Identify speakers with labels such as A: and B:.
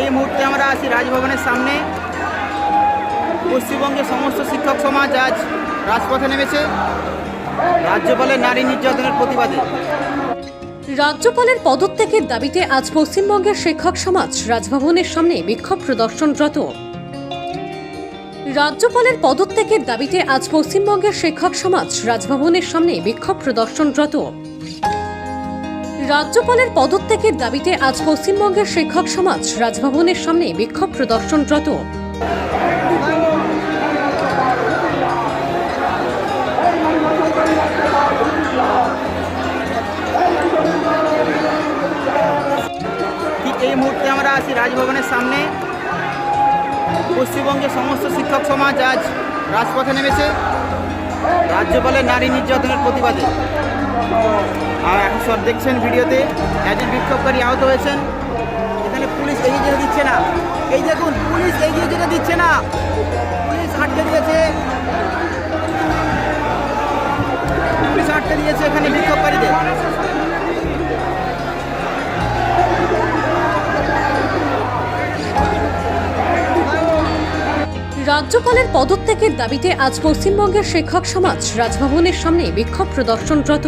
A: এই মুহূর্তে আমরা আছি রাজভবনের সামনে। পশ্চিমবঙ্গের সমস্ত শিক্ষক সমাজ আজ রাজপথে নেমেছে। রাজ্যপালের নারী নির্যাতনের প্রতিবাদে।
B: রাজ্যপালের পদত্যাগের দাবিতে আজ পশ্চিমবঙ্গের শিক্ষক সমাজ রাজভবনের সামনে বিক্ষোভ প্রদর্শনরত। রাজ্যপালের পদত্যাগের দাবিতে আজ পশ্চিমবঙ্গের শিক্ষক সমাজ রাজভবনের সামনে বিক্ষোভ প্রদর্শনরত। রাজ্যপালের পদত্যাগের দাবিতে আজ পশ্চিমবঙ্গের শিক্ষক সমাজ রাজভবনের সামনে বিক্ষোভ প্রদর্শনরত।
A: এই মুহূর্তে আমরা আছি রাজভবনের সামনে। পশ্চিমবঙ্গের সমস্ত শিক্ষক সমাজ আজ রাজপথে নেমেছে। রাজ্যপালের নারী নির্যাতনের প্রতিবাদে। আর এখন সব দেখছেন ভিডিওতে, একজন বিক্ষোভকারী আহত হয়েছেন। এখানে পুলিশ এগিয়ে যেতে দিচ্ছে না। এই দেখুন, পুলিশ এগিয়ে যেতে দিচ্ছে না। পুলিশ আটকে দিয়েছে। পুলিশ আটকে দিয়েছে এখানে বিক্ষোভকারীদের।
B: রাজ্যপালের পদত্যাগের দাবিতে আজ পশ্চিমবঙ্গের শিক্ষক সমাজ রাজভবনের সামনে বিক্ষোভ প্রদর্শনরত